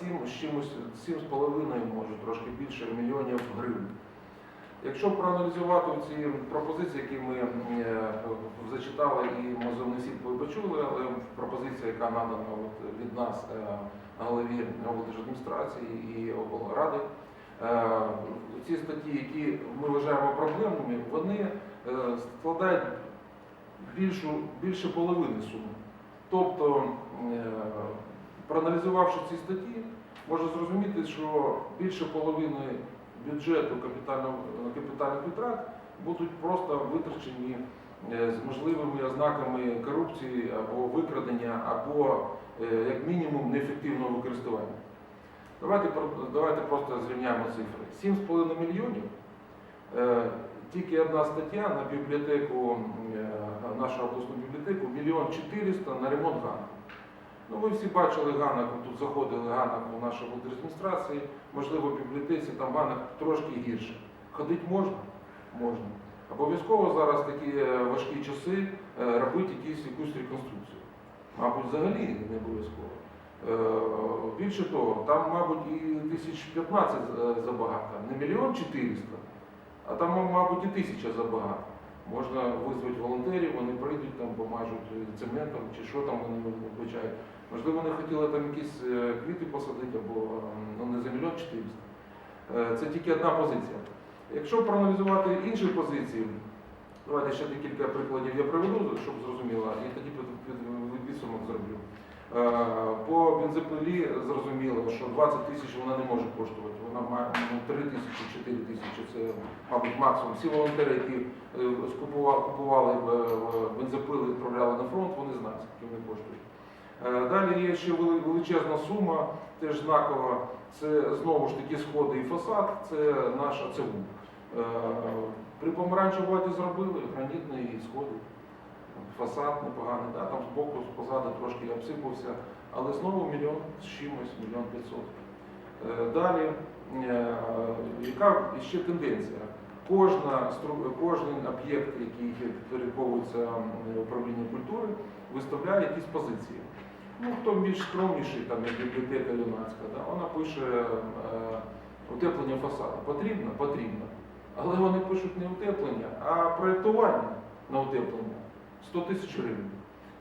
7 з чимось 7,5, може трошки більше мільйонів гривень. Якщо проаналізувати ці пропозиції, які ми е, зачитали і можливо не всі почули, але пропозиція, яка надана від нас е, голові облдержадміністрації і облради, е, ці статті, які ми вважаємо проблемними, вони складають більшу, більше половини суми. Тобто, проаналізувавши ці статті, можна зрозуміти, що більше половини бюджету капітальних витрат будуть просто витрачені е, з можливими ознаками корупції або викрадення, або е, як мінімум неефективного використання. Давайте, давайте просто зрівняємо цифри. 7,5 мільйонів. е, Тільки одна стаття на бібліотеку, е, нашу обласну бібліотеку, мільйон 400 на ремонт ганок. Ну, ви всі бачили ганок, тут заходили ганок у нашу адміністрації, можливо, в бібліотеці там ганок трошки гірше. Ходити можна? Можна. Обов'язково зараз такі е, важкі часи е, робити якісь, якусь реконструкцію. Мабуть, взагалі не обов'язково. Е, Більше того, там, мабуть, і 1015 за- забагато, не мільйон 400, а там, мабуть, і тисяча забагато. Можна визвати волонтерів, вони прийдуть, там помажуть цементом чи що там вони вибачають. Можливо, вони хотіли там якісь е, квіти посадити або е, ну, не за мільйон 400. Е, Це тільки одна позиція. Якщо проаналізувати інші позиції, давайте ще декілька прикладів я приведу, щоб зрозуміло, і тоді під, під, підсумок зроблю. По бензопилі зрозуміло, що 20 тисяч вона не може коштувати. Ну, 3 тисячі, 4 тисячі. Це, мабуть, максимум. Всі волонтери, які е, скупували, купували б, е, бензопили, відправляли на фронт, вони знають, скільки вони коштують. Е, Далі є ще величезна сума, теж знакова. Це знову ж таки сходи і фасад, це наша ЦУ. Е, При помаранчевій владі зробили гранітні сходи. Фасад непоганий, да, там збоку, позаду трошки обсипався, але знову мільйон з чимось, мільйон п'ятсот. Е, Далі, е, яка ще тенденція? Кожна, кожен об'єкт, який м, управлінню культури, виставляє якісь позиції. Ну, хто більш скромніший, там, як бібліотека юнацька, да, вона пише е, утеплення фасаду. Потрібно? Потрібно. Але вони пишуть не утеплення, а проєктування на утеплення 100 тисяч гривень.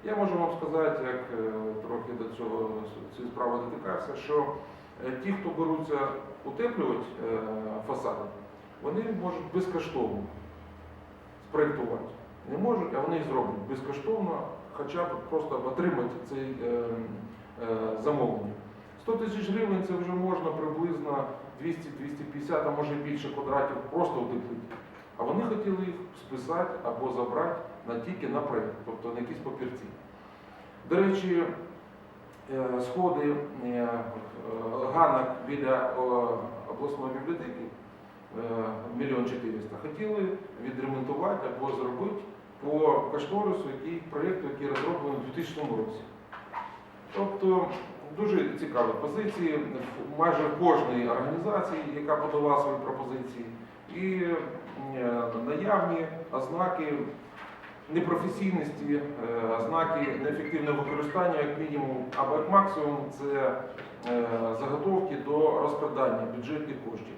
Я можу вам сказати, як е, трохи до цього цієї справи дотикався, що ті, хто беруться утеплювати е, фасади, вони можуть безкоштовно спроєктувати. Не можуть, а вони зроблять безкоштовно, хоча б просто отримати цей е, е, замовлення. 100 тисяч гривень це вже можна приблизно 200-250, а може більше квадратів просто утеплити. А вони хотіли їх списати або забрати на тільки на проєкт, тобто на якісь папірці. До речі, е, сходи е, е, ганок біля е, обласної бібліотеки е, мільйон 400 хотіли відремонтувати або зробити по кошторису, який проєкту, який розроблений у 2000 році. Тобто дуже цікаві позиції майже в кожній організації, яка подала свої пропозиції, і е, наявні ознаки непрофесійності, знаки ознаки неефективного використання, як мінімум, або як максимум, це е, заготовки до розкрадання бюджетних коштів.